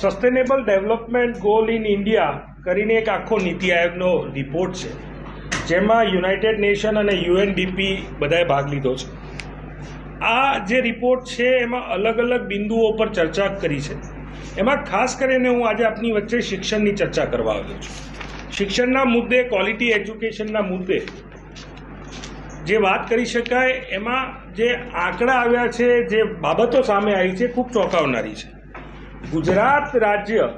Sustainable development goal in India કરીને એક આખો નીતિ આયોગનો રિપોર્ટ છે, જેમાં યુનાઇટેડ નેશન અને યુએનડીપી બધાએ ભાગ લીધો છે. આ જે રિપોર્ટ છે, એમાં અલગ અલગ બિંદુઓ પર ચર્ચા કરી છે. એમાં ખાસ કરીને હું આજે આપની વચ્ચે શિક્ષણની ચર્ચા કરવા આવ્યો છું. શિક્ષણના મુદ્દે ક્વોલિટી એજ્યુકેશનના મુદ્દે જે વાત કરી શકાય, એમાં જે આંકડા આવ્યા છે, જે બાબતો સામે આવી છે, ખૂબ ચોંકાવનારી છે. ગુજરાત રાજ્ય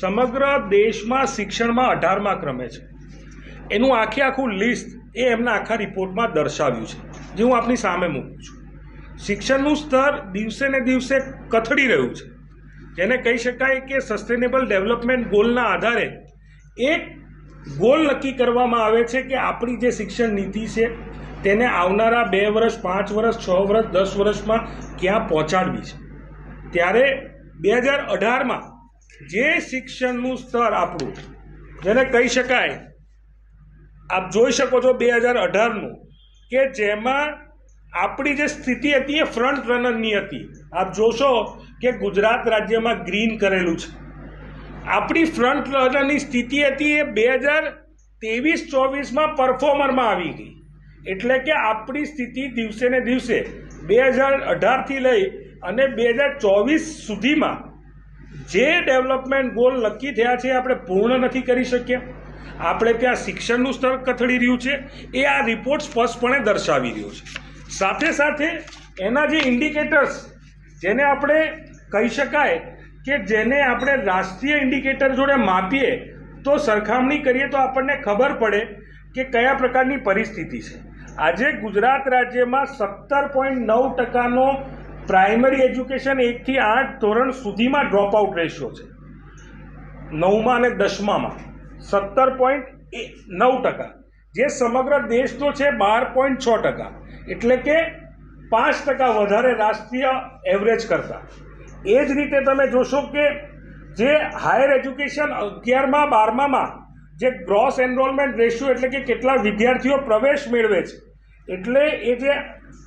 સમગ્ર દેશમાં શિક્ષણમાં અઢારમા ક્રમે છે. એનું આખે આખું લિસ્ટ એ એમના આખા રિપોર્ટમાં દર્શાવ્યું છે. જે હું આપની સામે મૂકું છું. શિક્ષણનું સ્તર દિવસે ને દિવસે કથળી રહ્યું છે. જેને કહી શકાય કે સસ્ટેનેબલ ડેવલપમેન્ટ ગોલના આધારે એક ગોલ નક્કી કરવામાં આવે છે કે આપણી જે શિક્ષણ નીતિ છે તેને આવનારા બે વર્ષ, પાંચ વર્ષ, છ વર્ષ, દસ વર્ષમાં ક્યાં પહોંચાડવી છે? ત્યારે બે હજાર અઢારમાં જે શિક્ષણનું સ્તર આપણું, જેને કહી શકાય, આપ જોઈ શકો છો બે હજાર અઢારનું, કે જેમાં આપણી જે સ્થિતિ હતી એ ફ્રન્ટ રનરની હતી. આપ જોશો કે ગુજરાત રાજ્યમાં ગ્રીન કરેલું છે. આપણી ફ્રન્ટ રનરની સ્થિતિ હતી એ બે હજાર ત્રેવીસ, ચોવીસમાં પરફોર્મરમાં આવી ગઈ. એટલે કે આપણી સ્થિતિ દિવસે ને દિવસે બે હજાર અઢારથી લઈ અને બે હજાર ચોવીસ સુધીમાં જે ડેવલપમેન્ટ ગોલ નક્કી થયા છે આપણે પૂર્ણ નથી કરી શક્યા આપણે ત્યાં શિક્ષણનું સ્તર કથળી રહ્યું છે. એ આ રિપોર્ટ સ્પષ્ટપણે દર્શાવી રહ્યો છે. સાથે સાથે એના જે ઇન્ડિકેટર્સ જેને આપણે કહી શકાય કે જેને આપણે રાષ્ટ્રીય ઇન્ડિકેટર જોડે માપીએ, તો સરખામણી કરીએ તો આપણને ખબર પડે કે કયા પ્રકારની પરિસ્થિતિ છે. આજે ગુજરાત રાજ્યમાં સત્તર પોઈન્ટ નવ ટકાનો પ્રાઇમરી એજ્યુકેશન એકથી આઠ ધોરણ સુધીમાં ડ્રોપ આઉટ રેશિયો છે. નવમાં અને દસમામાં સત્તર પોઈન્ટ નવ ટકા. જે સમગ્ર દેશનો છે બાર પોઈન્ટ છ ટકા. એટલે કે પાંચ ટકા વધારે રાષ્ટ્રીય એવરેજ કરતાં. એ જ રીતે તમે જોશો કે જે હાયર એજ્યુકેશન અગિયારમાં બારમામાં જે ગ્રોસ એનરોલમેન્ટ રેશિયો એટલે કે કેટલા વિદ્યાર્થીઓ પ્રવેશ મેળવે છે એટલે એ જે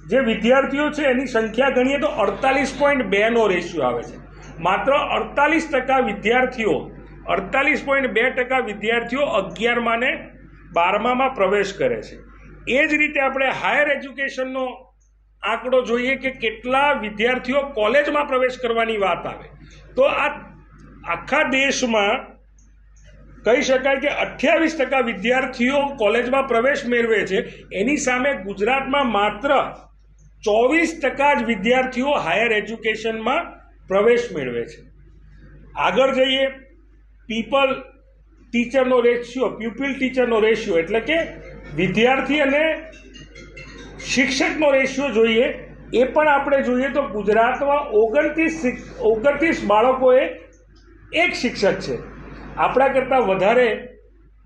જે વિદ્યાર્થીઓ છે એની સંખ્યા ગણીએ તો અડતાલીસ પોઈન્ટ બેનો રેશિયો આવે છે. માત્ર અડતાલીસ ટકા વિદ્યાર્થીઓ, અડતાલીસ પોઈન્ટ બે ટકા વિદ્યાર્થીઓ અગિયારમાં ને બારમામાં પ્રવેશ કરે છે. એ જ રીતે આપણે હાયર એજ્યુકેશનનો આંકડો જોઈએ કે કેટલા વિદ્યાર્થીઓ કોલેજમાં પ્રવેશ કરવાની વાત આવે. તો આ આખા દેશમાં કહી શકાય કે અઠ્યાવીસ ટકા વિદ્યાર્થીઓ કોલેજમાં પ્રવેશ મેળવે છે. એની સામે ગુજરાતમાં માત્ર ચોવીસ ટકા જ વિદ્યાર્થીઓ હાયર એજ્યુકેશનમાં પ્રવેશ મેળવે છે. આગળ જઈએ. પીપલ ટીચરનો રેશિયો પ્યુપિલ ટીચરનો રેશિયો, એટલે કે વિદ્યાર્થી અને શિક્ષકનો રેશિયો જોઈએ. એ પણ આપણે જોઈએ તો ગુજરાતમાં ઓગણત્રીસ ઓગણત્રીસ બાળકોએ એક શિક્ષક છે. આપણા કરતાં વધારે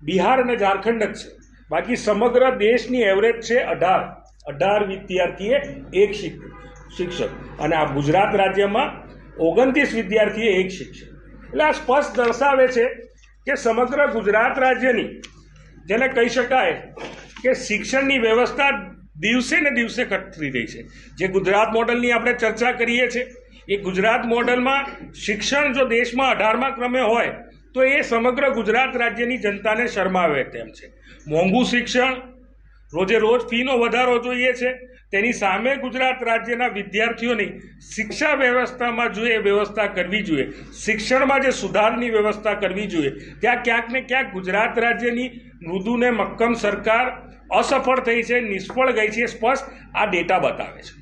બિહાર અને ઝારખંડ જ છે. બાકી સમગ્ર દેશની એવરેજ છે અઢાર. અઢાર વિદ્યાર્થીએ એક શિક- શિક્ષક. અને આ ગુજરાત રાજ્યમાં ઓગણત્રીસ વિદ્યાર્થીએ એક શિક્ષક. એટલે આ સ્પષ્ટ દર્શાવે છે કે સમગ્ર ગુજરાત રાજ્યની, જેને કહી શકાય કે શિક્ષણની વ્યવસ્થા દિવસે ને દિવસે કથળી રહી છે. જે ગુજરાત મોડલની આપણે ચર્ચા કરીએ છીએ, એ ગુજરાત મોડલમાં શિક્ષણ જો દેશમાં અઢારમા ક્રમે હોય તો એ સમગ્ર ગુજરાત રાજ્યની જનતાને શરમાવે તેમ છે. મોંઘું શિક્ષણ, રોજે રોજ ફીનો વધારો જોઈએ છે. તેની સામે ગુજરાત રાજ્યના વિદ્યાર્થીઓની શિક્ષા વ્યવસ્થામાં જોઈએ વ્યવસ્થા કરવી જોઈએ, શિક્ષણમાં જે સુધારની વ્યવસ્થા કરવી જોઈએ, ત્યાં ક્યાંક ને ક્યાંક ગુજરાત રાજ્યની મૃદુને મક્કમ સરકાર અસફળ થઈ છે, નિષ્ફળ ગઈ છે સ્પષ્ટ આ ડેટા બતાવે છે.